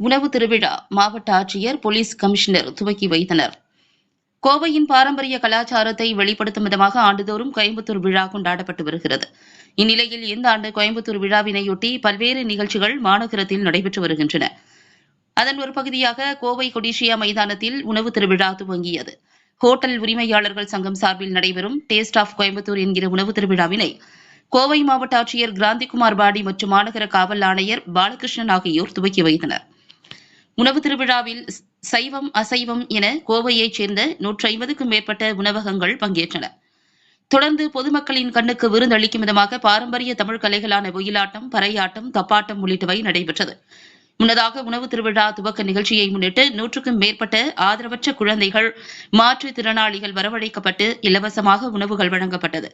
உணவு திருவிழா மாவட்ட ஆட்சியர் போலீஸ் கமிஷனர் துவக்கி வைத்தனர். கோவையின் பாரம்பரிய கலாச்சாரத்தை வெளிப்படுத்தும் விதமாக ஆண்டுதோறும் கோயம்புத்தூர் விழா கொண்டாடப்பட்டு வருகிறது. இந்நிலையில் இந்த ஆண்டு கோயம்புத்தூர் விழாவினையொட்டி பல்வேறு நிகழ்ச்சிகள் மாநகரத்தில் நடைபெற்று வருகின்றன. அதன் ஒரு பகுதியாக கோவை கொடிஷியா மைதானத்தில் உணவு திருவிழா துவங்கியது. ஹோட்டல் உரிமையாளர்கள் சங்கம் சார்பில் நடைபெறும் டேஸ்ட் ஆஃப் கோயம்புத்தூர் என்கிற உணவு திருவிழாவினை கோவை மாவட்ட ஆட்சியர் கிராந்திகுமார் பாடி மற்றும் மாநகர காவல் ஆணையர் பாலகிருஷ்ணன் ஆகியோர் துவக்கி வைத்தனர். உணவு திருவிழாவில் சைவம் அசைவம் என கோவையைச் சேர்ந்த நூற்றி ஐம்பதுக்கும் மேற்பட்ட உணவகங்கள் பங்கேற்றன. தொடர்ந்து பொதுமக்களின் கண்ணுக்கு விருந்தளிக்கும் விதமாக பாரம்பரிய தமிழ் கலைகளான ஒயிலாட்டம் பறையாட்டம் தப்பாட்டம் உள்ளிட்டவை நடைபெற்றது. முன்னதாக உணவு திருவிழா துவக்க நிகழ்ச்சியை முன்னிட்டு நூற்றுக்கும் மேற்பட்ட ஆதரவற்ற குழந்தைகள் மாற்றுத்திறனாளிகள் வரவழைக்கப்பட்டு இலவசமாக உணவுகள் வழங்கப்பட்டது.